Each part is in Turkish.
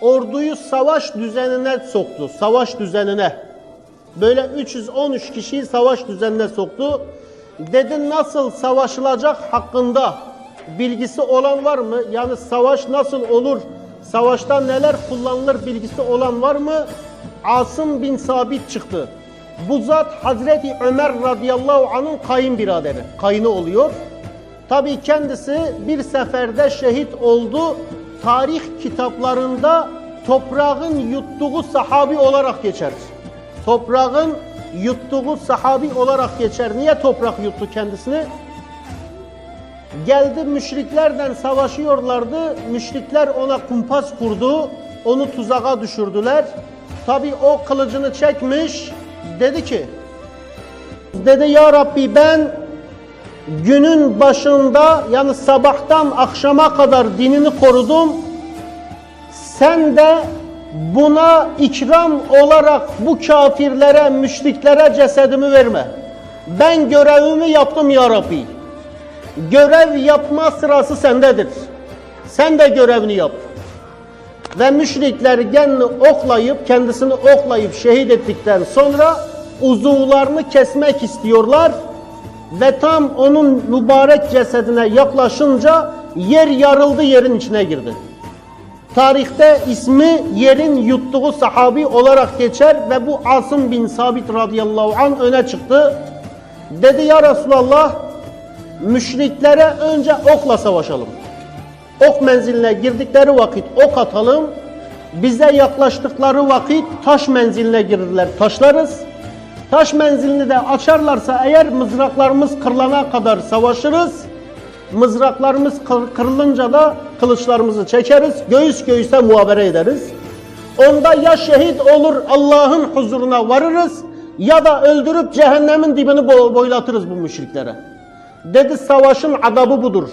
orduyu savaş düzenine soktu. Savaş düzenine. Böyle 313 kişiyi savaş düzenine soktu. Dedi nasıl savaşılacak hakkında bilgisi olan var mı? Yani savaş nasıl olur? Savaşta neler kullanılır bilgisi olan var mı? Asım bin Sabit çıktı. Bu zat Hazreti Ömer radıyallahu anh'ın kayınbiraderi. Kayını oluyor. Tabii kendisi bir seferde şehit oldu. Tarih kitaplarında toprağın yuttuğu sahabi olarak geçer. Toprağın yuttuğu sahabi olarak geçer. Niye toprak yuttu kendisini? Geldi müşriklerden savaşıyorlardı. Müşrikler ona kumpas kurdu. Onu tuzağa düşürdüler. Tabii o kılıcını çekmiş. Dedi ki, dedi ya Rabbi ben günün başında yani sabahtan akşama kadar dinini korudum. Sen de buna ikram olarak bu kafirlere, müşriklere cesedimi verme. Ben görevimi yaptım ya Rabbi. Görev yapma sırası sendedir. Sen de görevini yap. Ve müşrikler kendini oklayıp, kendisini oklayıp şehit ettikten sonra uzuvlarını kesmek istiyorlar. Ve tam onun mübarek cesedine yaklaşınca yer yarıldı, yerin içine girdi. Tarihte ismi yerin yuttuğu sahabi olarak geçer ve bu Asım bin Sabit radıyallahu anh öne çıktı. Dedi ya Resulallah müşriklere önce okla savaşalım. Ok menziline girdikleri vakit ok atalım. Bize yaklaştıkları vakit taş menziline girirler taşlarız. Taş menzilini de açarlarsa eğer mızraklarımız kırılana kadar savaşırız. Mızraklarımız kır- kırılınca da kılıçlarımızı çekeriz. Göğüs göğüse muhabere ederiz. Onda ya şehit olur Allah'ın huzuruna varırız ya da öldürüp cehennemin dibini bo- boylatırız bu müşriklere. Dedi savaşın adabı budur.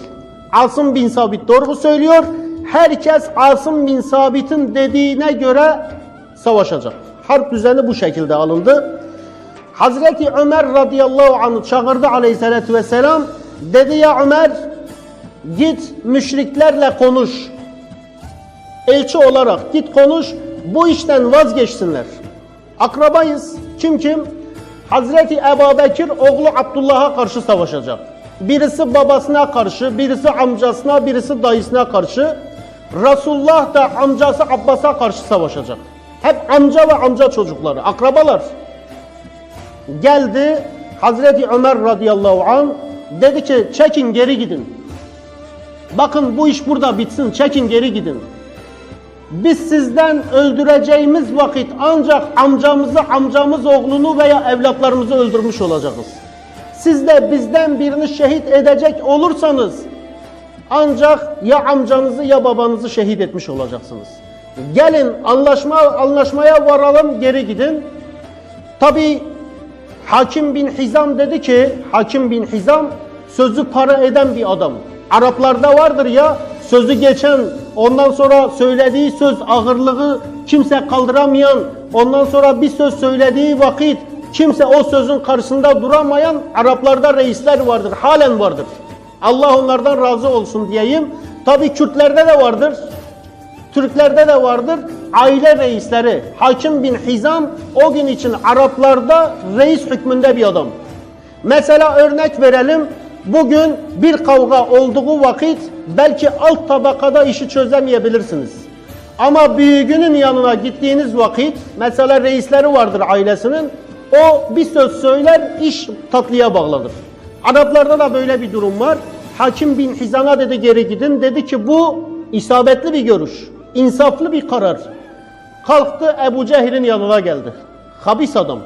Asım bin Sabit doğru söylüyor. Herkes Asım bin Sabit'in dediğine göre savaşacak. Harp düzeni bu şekilde alındı. Hazreti Ömer radıyallahu anh çağırdı aleyhissalatü vesselam. Dedi ya Ömer git müşriklerle konuş. Elçi olarak git konuş. Bu işten vazgeçsinler. Akrabayız. Kim kim? Hazreti Ebu Bekir oğlu Abdullah'a karşı savaşacak. Birisi babasına karşı, birisi amcasına, birisi dayısına karşı. Resulullah da amcası Abbas'a karşı savaşacak. Hep amca ve amca çocukları, akrabalar. Geldi Hazreti Ömer radıyallahu an dedi ki çekin geri gidin. Bakın bu iş burada bitsin çekin geri gidin. Biz sizden öldüreceğimiz vakit ancak amcamızı, amcamız oğlunu veya evlatlarımızı öldürmüş olacağız. Siz de bizden birini şehit edecek olursanız ancak ya amcanızı ya babanızı şehit etmiş olacaksınız. Gelin anlaşma anlaşmaya varalım geri gidin. Tabi Hakim bin Hizam dedi ki, Hakim bin Hizam sözü para eden bir adam. Araplarda vardır ya, sözü geçen, ondan sonra söylediği söz ağırlığı kimse kaldıramayan, ondan sonra bir söz söylediği vakit kimse o sözün karşısında duramayan Araplarda reisler vardır, halen vardır. Allah onlardan razı olsun diyeyim. Tabi Kürtlerde de vardır. Türklerde de vardır. Aile reisleri. Hakim bin Hizam o gün için Araplarda reis hükmünde bir adam. Mesela örnek verelim. Bugün bir kavga olduğu vakit belki alt tabakada işi çözemeyebilirsiniz. Ama büyüğünün yanına gittiğiniz vakit mesela reisleri vardır ailesinin. O bir söz söyler iş tatlıya bağlanır. Araplarda da böyle bir durum var. Hakim bin Hizam'a dedi geri gidin. Dedi ki bu isabetli bir görüş. insaflı bir karar. Kalktı Ebu Cehil'in yanına geldi. Habis adam.